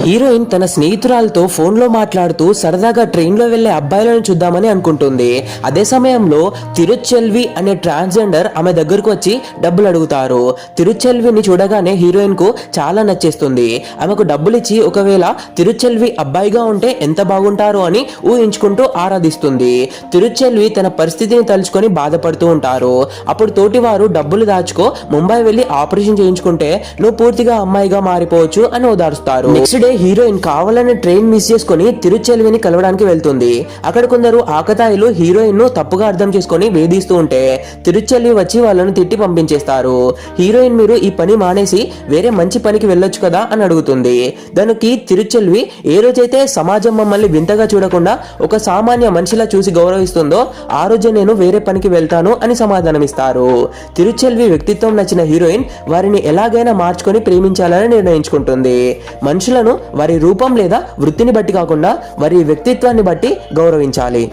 Heroine తన స్నేహితురాలతో ఫోన్లో మాట్లాడుతూ సరదాగా ట్రైన్లో వెళ్ళే అబ్బాయిలను చూద్దామని అనుకుంటుంది. అదే సమయంలో తిరుచెల్వి అనే ట్రాన్స్జెండర్ ఆమె దగ్గరకు వచ్చి డబ్బులు అడుగుతారు. తిరుచెల్విని చూడగానే హీరోయిన్కు చాలా నచ్చేస్తుంది. ఆమెకు డబ్బులు ఇచ్చి ఒకవేళ తిరుచెల్వి అబ్బాయిగా ఉంటే ఎంత బాగుంటారో అని ఊహించుకుంటూ ఆరాధిస్తుంది. తిరుచెల్వి తన పరిస్థితిని తలుచుకొని బాధపడుతూ ఉంటారు. అప్పుడు తోటివారు డబ్బులు దాచుకో ముంబై వెళ్ళి ఆపరేషన్ చేయించుకుంటే నువ్వు పూర్తిగా అమ్మాయిగా మారిపోవచ్చు అని ఓదారుస్తారు. నెక్స్ట్ డే హీరోయిన్ కావాలని ట్రైన్ మిస్ చేసుకుని తిరుచెల్విని కలవడానికి వెళ్తుంది. అక్కడ కొందరు ఆకతాయిలు హీరోయిన్ను తప్పుగా అర్థం చేసుకొని వేధిస్తూ ఉంటే తిరుచెల్వి వచ్చి వాళ్ళను తిట్టి పంపించేస్తారు. హీరోయిన్ మీరు ఈ పని మానేసి వేరే మంచి పనికి వెళ్ళొచ్చు కదా అని అడుగుతుంది. దానికి తిరుచెల్వి ఏ రోజైతే సమాజం మమ్మల్ని వింతగా చూడకుండా ఒక సామాన్య మనిషిలా చూసి గౌరవిస్తుందో ఆ రోజే నేను వేరే పనికి వెళ్తాను అని సమాధానమిస్తారు. తిరుచెల్వి వ్యక్తిత్వం నచ్చిన హీరోయిన్ వారిని ఎలాగైనా మార్చుకొని ప్రేమించాలని నిర్ణయించుకుంటుంది. మనుషులను వారి రూపం లేదా వృత్తిని బట్టి కాకుండా వారి వ్యక్తిత్వాన్ని బట్టి గౌరవించాలి.